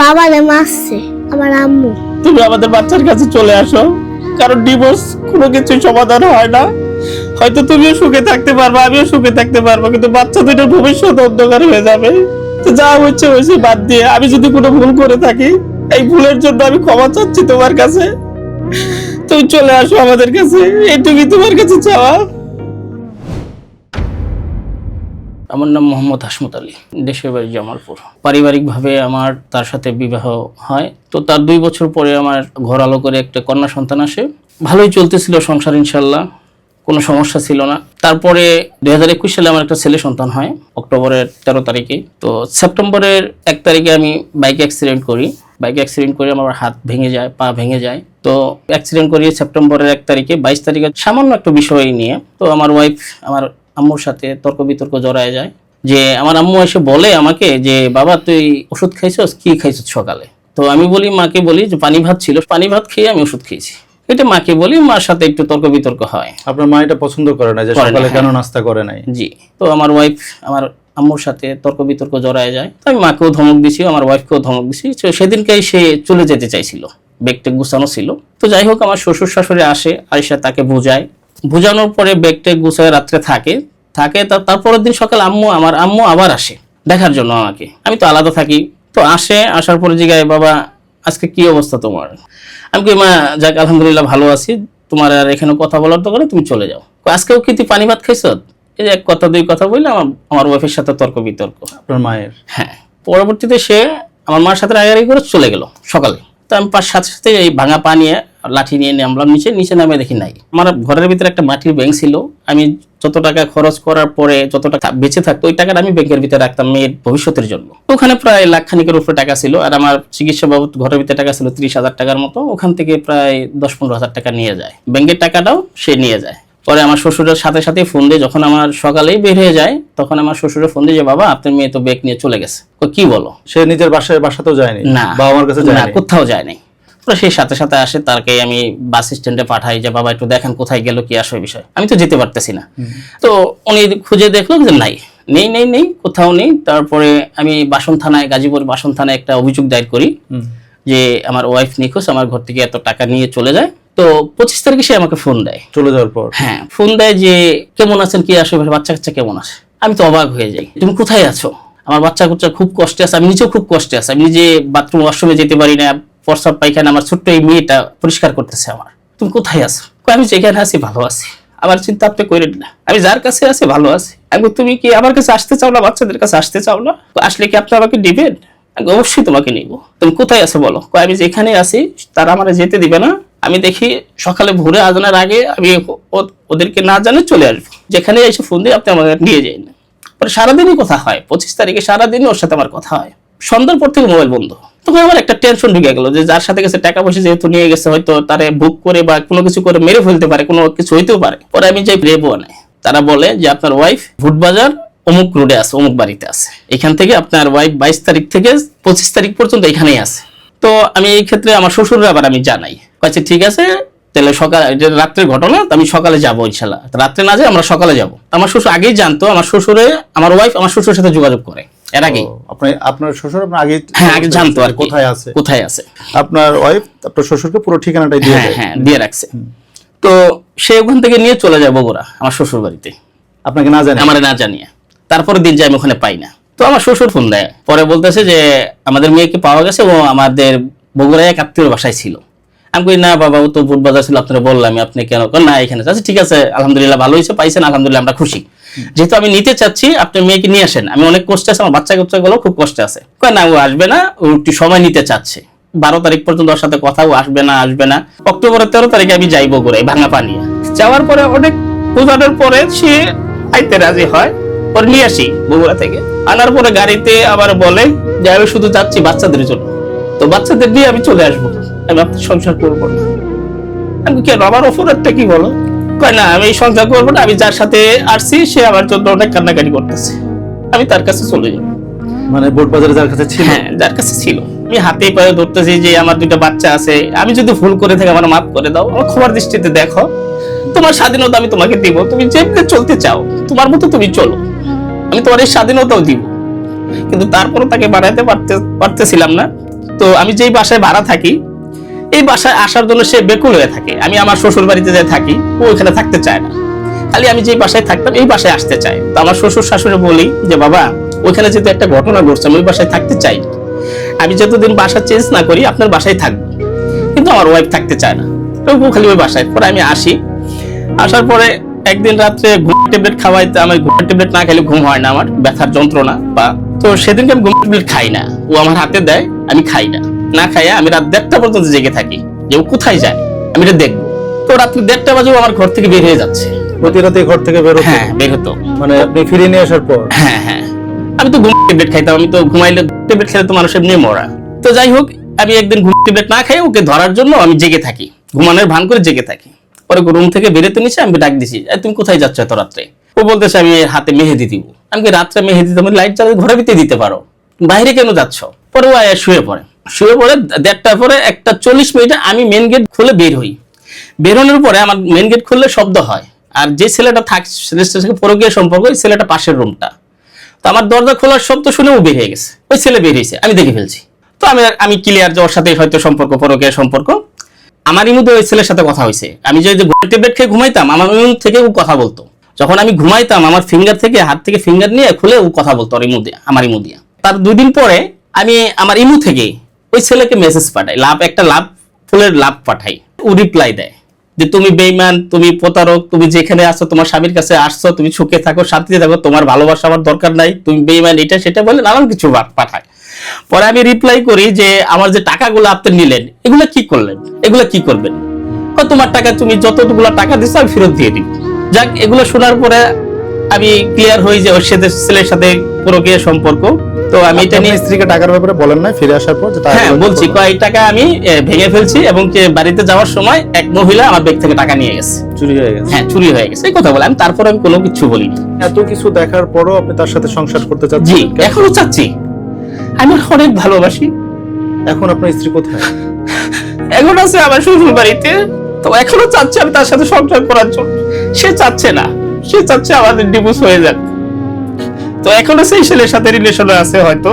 বাবারে মারছে, আমার আম্মু। তুমি আমাদের বাচ্চার কাছে চলে আসো। কারণ ডিভোর্স কোনো কিছু সমাধান হয় না। হয়তো তুমিও সুখে থাকতে পারবে, আমিও সুখে থাকতে পারব, কিন্তু বাচ্চা দুইটার ভবিষ্যৎ অন্ধকার হয়ে যাবে। তো যা হচ্ছে হয়েছে বাদ দিয়ে, আমি যদি কোনো ভুল করে থাকি, এই ভুলের জন্য আমি ক্ষমা চাচ্ছি তোমার কাছে। তুমি চলে আসো আমাদের কাছে, এইটুকুই তোমার কাছে চাওয়া। আমার নাম মোহাম্মদ হাসমত আলী, দেশের বাড়ি জামালপুর। পারিবারিকভাবে আমার তার সাথে বিবাহ হয়। তো তার দুই বছর পরে আমার ঘর আলো করে একটা কন্যা সন্তান আসে। ভালোই চলতেছিল সংসার ইনশাল্লাহ কোনো সমস্যা ছিল না। তারপরে দুই হাজার একুশ সালে আমার একটা ছেলে সন্তান হয়, অক্টোবরের তেরো তারিখে। তো সেপ্টেম্বরের এক তারিখে আমি বাইক অ্যাক্সিডেন্ট করি। বাইক অ্যাক্সিডেন্ট করে আমার হাত ভেঙে যায়, পা ভেঙে যায়। তো অ্যাক্সিডেন্ট করি সেপ্টেম্বরের এক তারিখে বাইশ তারিখে সামান্য একটা বিষয় নিয়ে, তো আমার ওয়াইফ আমার আম্মুর সাথে তর্ক বিতর্ক জড়ায় যায়। যে আমার আম্মু এসে বলে আমাকে যে বাবা তুই ওষুধ খাইছস? কি খাইছস সকালে? তো আমি বলি মাকে বলি যে পানি ভাত ছিল পানি ভাত খেয়ে আমি ওষুধ খেয়েছি। এটা মাকে বলি মার সাথে একটু তর্ক বিতর্ক হয়। আপনার মা এটা পছন্দ করে না যে সকালে কেন হ্যাঁ। নাস্তা করে নাই? জি। তো আমার ওয়াইফ আমার আম্মুর সাথে তর্ক বিতর্ক জড়ায় যায়। তো আমি মাকেও ধমক দিছি আমার ওয়াইফকেও ধমক দিছি। তো সেদিনকেই সে চলে যেতে চাইছিল। ব্যাগটা গুছানো ছিল। তো যাই হোক আমার শ্বশুর শাশুড়ি আসে আয়সা তাকে বোঝায়। বোঝানোর পরে ব্যাগটা গুছায় রাত্রে থাকে। থাকে তা তারপরের দিন সকাল আম্মু আমার আম্মু আবার আসে দেখার জন্য আমাকে। আমি তো আলাদা থাকি। তো আসে আসার পরে জিগায় বাবা আজকে কি অবস্থা তোমার? আমি কি মা যাক আলহামদুলিল্লাহ ভালো আছি। তোমার আর এখানে কথা বলার দোকানে তুমি চলে যাও। আজকেও কি তুই পানি ভাত খাইছ? এই যে এক কথা দুই কথা বললে আমার আমার ওয়াইফের সাথে তর্ক বিতর্ক। আপনার মায়ের? হ্যাঁ। পরবর্তীতে সে আমার মার সাথে রাগারাগি করে চলে গেল সকালে। তো আমি পার সাথে সাথে এই ভাঙা পা নিয়ে লাঠি নিয়ে নামলাম নিচে নিচে নামে দেখি নাই। আমার ঘরের ভিতরে একটা মাটির ব্যাংক ছিল। আমি যত টাকা খরচ করার পরে যত টাকা বেঁচে থাকতো ওই টাকাটা আমি ব্যাংকের ভিতরে রাখতাম মেয়ের ভবিষ্যতের জন্য। ওখানে প্রায় লাখ খানিকের উপরে টাকা ছিল আর আমার চিকিৎসা বাবদ ঘরের ভিতরে টাকা ছিল ত্রিশ হাজার টাকার মতো। ওখান থেকে প্রায় দশ পনেরো হাজার টাকা নিয়ে যায়। ব্যাংকের টাকাটাও সে নিয়ে যায়। পরে আমার শ্বশুরের সাথে সাথে ফোন দিয়ে যখন আমার সকালেই বের হয়ে যায় তখন আমার শ্বশুরের ফোন দিয়ে যে বাবা আপনার মেয়ে তো ব্যাগ নিয়ে চলে গেছে। কি বলো? সে নিজের বাসায় বাসাতেও যায়নি? না। বাবা মার কাছে না যায়নি? কোথাও যায় নাই তো সেই সাথে সাথে আসে তারকে আমি বাস স্ট্যান্ডে পাঠাই যে বাবা একটু দেখেন কোথায় গেল কি আসবে বিষয়? আমি তো যেতে পারতেছি না। তো উনি খুঁজে দেখল যে নাই নেই নেই নেই কোথাও নেই। তারপরে আমি বাসন থানায় গাজীপুর বাসন থানায় একটা অভিযোগ দায়ের করি যে আমার ওয়াইফ নিখোঁজ আমার ঘর থেকে এত টাকা নিয়ে চলে যায়। তো পঁচিশ তারিখে সে আমাকে ফোন দেয়। চলে যাওয়ার পর? হ্যাঁ ফোন দেয় যে কেমন আছেন? কি আসবে বাচ্চা কাচ্চা কেমন আছে? আমি তো অবাক হয়ে যাই। তুমি কোথায় আছো? আমার বাচ্চা কাচ্চা খুব কষ্টে আছে আমি নিজেও খুব কষ্টে আছি। আমি নিজে বাথরুম ওয়াশরুমে যেতে পারি না প্রস্রাব পায়খানা আমার ছোট্ট এই মেয়েটা পরিষ্কার করতেছে আমার। তুমি কোথায় আছো? আমি যেখানে আছি ভালো আছি। আমার চিন্তা আপনি করে না। আমি যার কাছে আছি ভালো আছি। আমি তুমি কি আমার কাছে আসতে চাও না, বাচ্চাদের কাছে আসতে চাও না? আসলে কি আপনি আমাকে দিবেন? আমি অবশ্যই তোমাকে নিব। তুমি কোথায় আছো বলো? আমি যেখানে আছি, তারা আমার যেতে দিবে না। আমি দেখি সকালে ভোরে আজানের আগে আমি ওদেরকে না জানে চলে আসব। যেখানে এসে ফোন দিয়ে আপনি আমাকে নিয়ে যাই না পরে সারাদিনই কথা হয়। পঁচিশ তারিখে সারাদিনই ওর সাথে আমার কথা হয়। সন্ধ্যার পর থেকে মোবাইল বন্ধ। তখন আমার একটা টেনশন ঢুকে গেল যে যার সাথে গেছে টাকা পয়সা যেহেতু নিয়ে গেছে, হয়তো তারে বুক করে বা কোনো কিছু করে মেরে ফেলতে পারে, কোনো কিছু হইতেও পারে। পরে আমি যাই রেবো আনে। তারা বলে যে, আপনার ওয়াইফ ভুটবাজার অমুক রোডে আছে, অমুক বাড়িতে আছে। এখান থেকে আপনার ওয়াইফ বাইশ তারিখ থেকে পঁচিশ তারিখ পর্যন্ত এখানেই আছে। তো আমি এই ক্ষেত্রে আমার শ্বশুরের আবার আমি জানাই। কাছে ঠিক আছে, তাহলে সকাল রাত্রের ঘটনা আমি সকালে যাব ইনশাল্লাহ। রাত্রে না যাই আমরা সকালে যাব। আমার শ্বশুর আগেই জানতো, আমার শ্বশুরে, আমার ওয়াইফ আমার শ্বশুরের সাথে যোগাযোগ করে। এর আগেই। ও, আপনি আপনার শ্বশুর আপনার আগে হ্যাঁ আগে জানতো আর কোথায় আছে? কোথায় আছে? আপনার ওয়াইফ আপনার শ্বশুরকে পুরো ঠিকানাটাই দিয়ে হ্যাঁ হ্যাঁ দিয়ে রাখছে। তো সে ওখান থেকে নিয়ে চলে যায় বগুড়া আমার শ্বশুর বাড়িতে। আপনাকে না জানে আমার না জানিয়ে। তারপরে দিন যাই আমি ওখানে পাই না। তো আমার শ্বশুর ফোন দেয়। পরে বলতেছে যে আমাদের মেয়েকে পাওয়া গেছে ও আমাদের বগুড়ায় এক আত্মীয় বাসায় ছিল। আমি কই, না বাবা, ও তো বুট বাজার ছিল, আপনারা বললাম, আপনি কেন? না, এখানে। আচ্ছা ঠিক আছে, আলহামদুলিল্লাহ, ভালো হয়েছে, পাইছেন, আলহামদুলিল্লাহ, আমরা খুশি। যেহেতু আমি নিতে চাচ্ছি, আপনি মেয়েকে নিয়ে আসেন, আমি অনেক কষ্টে আছে, আমার বাচ্চা কাচ্চা গুলো খুব কষ্টে আছে। কয়, না, ও আসবে না, ও একটু সময় নিতে চাচ্ছে। বারো তারিখ পর্যন্ত ওর সাথে কথা, ও আসবে না আসবে না। অক্টোবরের তেরো তারিখে আমি যাইবো করে ভাঙা পানি। যাওয়ার পরে অনেক বোঝানোর পরে সে আইতে রাজি হয় পরে নিয়ে আসি বগুড়া থেকে। আনার পরে গাড়িতে আবার বলে যে আমি শুধু যাচ্ছি বাচ্চাদের জন্য। তো বাচ্চাদের নিয়ে আমি চলে আসব। আমি আপনার সংসার করব না। আমি কেন? আমার অপরাধটা কি বলো? কয় না আমি এই সংসার করব না আমি যার সাথে আসছি সে আমার জন্য অনেক কান্নাকাটি করতেছে। আমি তার কাছে চলে যাব। মানে বোট বাজারে যার কাছে ছিল? হ্যাঁ যার কাছে ছিল। আমি হাতে পায়ে ধরতেছি যে আমার দুটো বাচ্চা আছে। আমি যদি ভুল করে থাকি আমার মাফ করে দাও। আমার ক্ষমার দৃষ্টিতে দেখো তোমার স্বাধীনতা আমি তোমাকে দিব। তুমি যেমনি চলতে চাও তোমার মতো তুমি চলো। আমি তোমার এই স্বাধীনতাও দিব। কিন্তু তারপরও তাকে বাড়াইতে পারতে পারতেছিলাম না। তো আমি যেই বাসায় ভাড়া থাকি এই বাসায় আসার জন্য সে বেকুল হয়ে থাকে। আমি আমার শ্বশুর বাড়িতে যে থাকি, ও ওখানে থাকতে চায় না। খালি আমি যেই বাসায় থাকতাম, এই বাসায় আসতে চাই তো আমার শ্বশুর শাশুড়ি বলি যে, বাবা, ওইখানে যেহেতু একটা ঘটনা ঘটছে, আমি ওই বাসায় থাকতে চাই আমি যতদিন বাসা চেঞ্জ না করি, আপনার বাসায় থাকব। কিন্তু আমার ওয়াইফ থাকতে চায় না। তো ও খালি ওই বাসায়। পরে আমি আসি। আসার পরে একদিন রাত্রে ঘুম ট্যাবলেট খাওয়াইতে আমার ঘুমের ট্যাবলেট না খেলে ঘুম হয় না আমার, ব্যথার যন্ত্রণা বা, তো সেদিনকে আমি ঘুম ট্যাবলেট খাই না। ও আমার হাতে দেয়, আমি খাই না। না খাইয়া আমি রাত দেড়টা পর্যন্ত জেগে থাকি যে ও কোথায় যায় আমি এটা দেখব। তো রাত্রে দেড়টা বাজেও আমার ঘর থেকে বের হয়ে যাচ্ছে। প্রতি রাতে ঘর থেকে বের হ্যাঁ বের হতো। মানে আপনি ফিরিয়ে নিয়ে আসার পর? হ্যাঁ হ্যাঁ। আমি তো ঘুম ট্যাবলেট খাইতাম আমি তো ঘুমাইলে ট্যাবলেট খেলে তো মানুষ এমনি মরা। তো যাই হোক আমি একদিন ঘুম ট্যাবলেট না খাই ওকে ধরার জন্য আমি জেগে থাকি। ঘুমানোর ভান করে জেগে থাকি। পরে রুম থেকে বেরোতে নিছে আমি ডাক দিছি "এই, তুমি কোথায় যাচ্ছ এত রাত্রে? ও বলতেছে আমি হাতে মেহেদি দিব। আমি রাত্রে মেহেদি তুমি লাইট জ্বালিয়ে ঘরের ভিতরে দিতে পারো। বাইরে কেন যাচ্ছ? পরে ও আয়া শুয়ে পড়ে। শুয়ে পড়ে দেড়টার পরে একটা চল্লিশ মিনিটে আমি মেন গেট খুলে বের হই। বেরোনোর পরে আমার মেন গেট খুললে শব্দ হয়। আর যে ছেলেটা থাক ছেলেটার পরকীয় সম্পর্ক, ওই ছেলেটা পাশের রুমটা তো আমার দরজা খোলার শব্দ শুনে ও বের হয়ে গেছে। ওই ছেলে বের হয়েছে, আমি দেখে ফেলছি। তো আমি আমি ক্লিয়ার যে ওর সাথে হয়তো সম্পর্ক, পরকীয় সম্পর্ক। আমারই মধ্যে ওই ছেলের সাথে কথা হয়েছে। আমি যে ট্যাবলেট খেয়ে ঘুমাইতাম, আমার মুখ থেকে ও কথা বলতো। যখন আমি ঘুমাইতাম, আমার ফিঙ্গার থেকে, হাত থেকে ফিঙ্গার নিয়ে খুলে ও কথা বলতো ইমু দিয়ে, আমার ইমু দিয়ে। তার দুদিন পরে আমি, আমার ইমু থেকে ওই ছেলেকে মেসেজ পাঠাই। লাভ একটা লাভ, ফুলের লাভ পাঠাই। ও রিপ্লাই দেয় যে, তুমি বেইমান তুমি প্রতারক, তুমি যেখানে আছো, তোমার স্বামীর কাছে আসছো, তুমি সুখে থাকো, শান্তিতে থাকো, তোমার ভালোবাসা আমার দরকার নাই, তুমি বেইমান এটা সেটা বলে নানান কিছু পাঠায়। পরে আমি রিপ্লাই করি যে, আমার যে টাকাগুলো আপনি নিলেন, এগুলো কি করলেন? এগুলো কি করবেন? তোমার টাকা, তুমি যতগুলো টাকা দিচ্ছ আমি ফেরত দিয়ে দিই যাক, এগুলো শোনার পরে আমি ক্লিয়ার হই যে ওর সাথে ছেলের সাথে পরকীয় সম্পর্ক। তো আমি এটা নিয়ে স্ত্রীকে টাকার ব্যাপারে বলেন না ফিরে আসার পর হ্যাঁ বলছি। কয় টাকা আমি ভেঙে ফেলছি এবং যে বাড়িতে যাওয়ার সময় এক মহিলা আমার ব্যাগ থেকে টাকা নিয়ে গেছে। চুরি হয়ে গেছে। হ্যাঁ চুরি হয়ে গেছে। এই কথা বলে আমি তারপর আমি কোনো কিছু বলিনি। এত কিছু দেখার পরও আপনি তার সাথে সংসার করতে জি চাচ্ছেন কেন? এখনও চাচ্ছি। আমি অনেক ভালোবাসি। এখন আপনার স্ত্রী কোথায়? এখন আছে আমার শ্বশুর বাড়িতে তো এখনও চাচ্ছে আমি তার সাথে সংসার করার জন্য। সে চাচ্ছে না। সে চাচ্ছে আমাদের ডিভোর্স হয়ে যাক। তো এখনও সেই ছেলের সাথে রিলেশনে আছে হয়তো।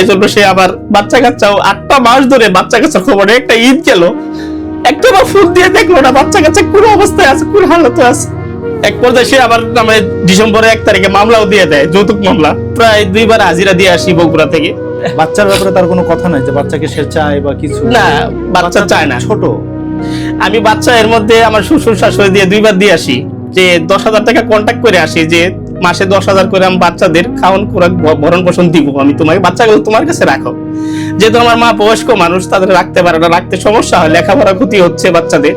এই জন্য সে আবার বাচ্চা কাচ্চাও আটটা মাস ধরে বাচ্চা কাচ্চা খবরে একটা ঈদ গেল। একটা বার ফোন দিয়ে দেখল না বাচ্চা কাচ্চা কোন অবস্থায় আছে কোন হালতে আছে। এক পর্যায়ে সে আবার নামে ডিসেম্বরের এক তারিখে মামলাও দিয়ে দেয় যৌতুক মামলা। প্রায় দুইবার হাজিরা দিয়ে আসি বগুড়া থেকে। বাচ্চার ব্যাপারে তার কোনো কথা নাই যে বাচ্চাকে সে চায় বা কিছু? না বাচ্চা চায় না। ছোট? আমি বাচ্চা এর মধ্যে আমার শ্বশুর শাশুড়ি দিয়ে দুইবার দিয়ে আসি। যে দশ হাজার টাকা কন্ট্যাক্ট করে আসি, যে মাসে দশ হাজার করে আমি বাচ্চাদের খাওয়ান, খোরাক ভরণ পোষণ দিব আমি তোমাকে। বাচ্চাগুলো তোমার কাছে রাখো। যেহেতু আমার মা বয়স্ক মানুষ, তাদের রাখতে পারে না, রাখতে সমস্যা হয়, লেখাপড়া ক্ষতি হচ্ছে বাচ্চাদের।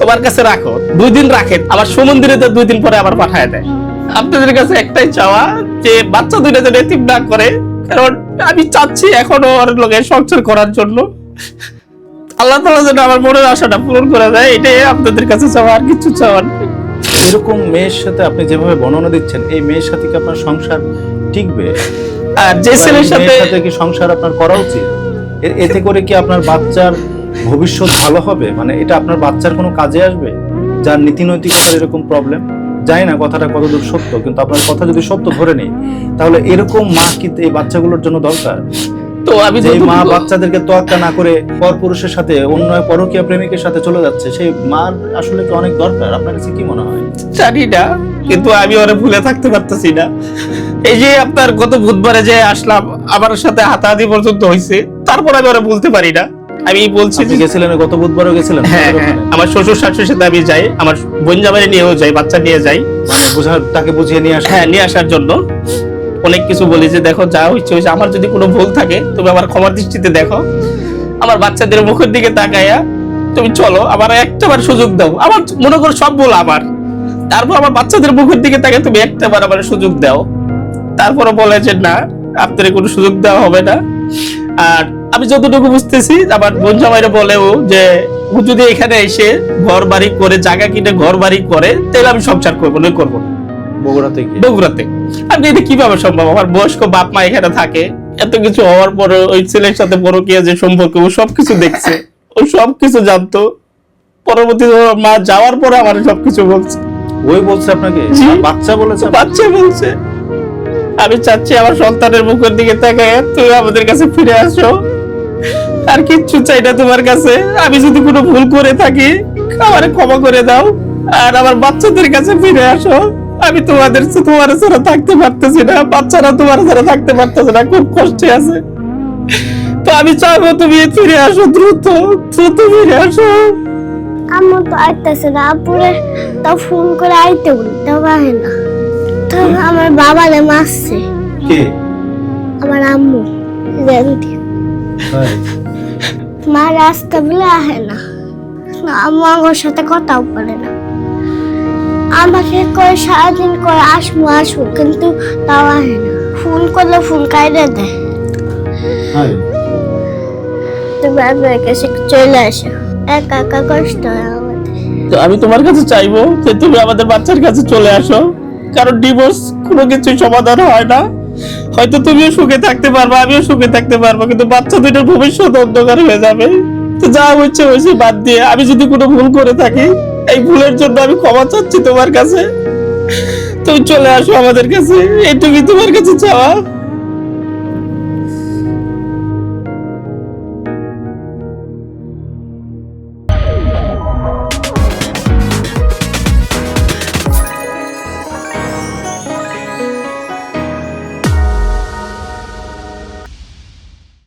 তোমার কাছে রাখো। দুই দিন রাখে, আবার সমন্দিরে তো দুই দিন পরে আবার পাঠায় দেয়। আপনাদের কাছে একটাই চাওয়া, যে বাচ্চা দুইটা যেন এতিম না করে, কারণ আমি চাচ্ছি এখনও ওর লোকের সংসার করার জন্য। আল্লাহ তালা যেন আমার মনের আশাটা পূরণ করে দেয়, এটাই আপনাদের কাছে চাওয়া, আর কিছু চাওয়ার। এরকম মেয়ের সাথে আপনি যেভাবে বর্ণনা দিচ্ছেন এই মেয়ের সাথে কি আপনার সংসার টিকবে? আর যে ছেলের সাথে সাথে কি সংসার আপনার করা উচিত? এতে করে কি আপনার বাচ্চার ভবিষ্যৎ ভালো হবে? মানে এটা আপনার বাচ্চার কোনো কাজে আসবে? যার নীতি নৈতিকতার এরকম প্রবলেম জানি না কথাটা কতদূর সত্য কিন্তু আপনার কথা যদি সত্য ধরে নেই তাহলে এরকম মা কি এই বাচ্চাগুলোর জন্য দরকার? তো আমি যে মা বাচ্চাদেরকে তোয়াক্কা না করে পরপুরুষের সাথে অন্য পরকীয়া প্রেমিকের সাথে চলে যাচ্ছে সেই মার আসলে কি অনেক দরকার? আপনার কাছে কি মনে হয়? জানি না কিন্তু আমি ওরে ভুলে থাকতে পারতেছি না। এই যে আপনার গত বুধবারে যে আসলাম আমার সাথে হাতাহাতি পর্যন্ত হয়েছে তারপর আমি ওরা বলতে পারি না। আমি বলছি যে- গেছিলেন গত বুধবারও গেছিলেন? হ্যাঁ হ্যাঁ আমার শ্বশুর শাশুড়ির সাথে আমি যাই আমার বোন জামাই নিয়েও যাই বাচ্চা নিয়ে যাই। মানে বোঝার তাকে বুঝিয়ে নিয়ে আসেন? হ্যাঁ নিয়ে আসার জন্য। অনেক কিছু বলি যে দেখো যা হচ্ছে হয়েছে আমার যদি কোনো ভুল থাকে তুমি আমার ক্ষমার দৃষ্টিতে দেখো। আমার বাচ্চাদের মুখের দিকে তাকাইয়া তুমি চলো আমার একটাবার সুযোগ দাও। আমার মনে করো সব ভুল আমার। তারপর আমার বাচ্চাদের মুখের দিকে তাকে তুমি একটাবার আমার সুযোগ দাও। তারপরে বলে যে না আপনার কোনো সুযোগ দেওয়া হবে না। আর আমি যতটুকু বুঝতেছি আমার বোন জামাইরা বলেও যে ও যদি এখানে এসে ঘর বাড়ি করে জায়গা কিনে ঘর বাড়ি করে তাহলে আমি সংসার করব না করব বগুড়াতে বগুড়াতে। আপনি এটা কীভাবে সম্ভব? আমার বয়স্ক বাপ মা এখানে থাকে এত কিছু হওয়ার পর ওই ছেলের সাথে পরকীয়া যে সম্পর্ক ও সবকিছু দেখছে ও সবকিছু জানতো। পরবর্তী মা যাওয়ার পরে আমার সবকিছু বলছে। ওই বলছে আপনাকে? বাচ্চা বলেছে বাচ্চা বলছে। আমি চাচ্ছি আমার সন্তানের মুখের দিকে তাকায় তুমি আমাদের কাছে ফিরে আসো। আর কিচ্ছু চাই না তোমার কাছে। আমি যদি কোনো ভুল করে থাকি আমার ক্ষমা করে দাও। আর আমার বাচ্চাদের কাছে ফিরে আসো। আমি তোমাদের তোমার ছাড়া থাকতে পারতেছি না। বাচ্চারা তোমার ছাড়া থাকতে পারতেছে না খুব কষ্টে আছে। তো আমি চাইব তুমি ফিরে আসো দ্রুত দ্রুত ফিরে আসো। আম্মু তো আইতেছে না আপুরে তো ফোন করে আইতে বলি তাও আহে না। তো আমার বাবারে মারছে। কে? আমার আম্মু রেন্টি তাই? মা রাস্তা বলে আহে না না, আম্মু আমার সাথে কথাও বলে না। আমাকে করে সারাদিন করে আসব আসব কিন্তু তাও আসে না। ফোন করলে ফোন কাইরে দেয়। তাই? তুমি আমার কাছে চলে আসো। একা একা কষ্ট হয় আমাদের। তো আমি তোমার কাছে চাইব যে তুমি আমাদের বাচ্চার কাছে চলে আসো। কারণ ডিভোর্স কোনো কিছুই সমাধান হয় না। হয়তো তুমিও সুখে থাকতে পারবে আমিও সুখে থাকতে পারব কিন্তু বাচ্চা দুটোর ভবিষ্যৎ অন্ধকার হয়ে যাবে। তো যা হচ্ছে হয়েছে বাদ দিয়ে আমি যদি কোনো ভুল করে থাকি এই ভুলের জন্য আমি ক্ষমা চাচ্ছি তোমার কাছে। তুমি চলে আসো আমাদের কাছে। এই তুমি তোমার কাছে চাওয়া।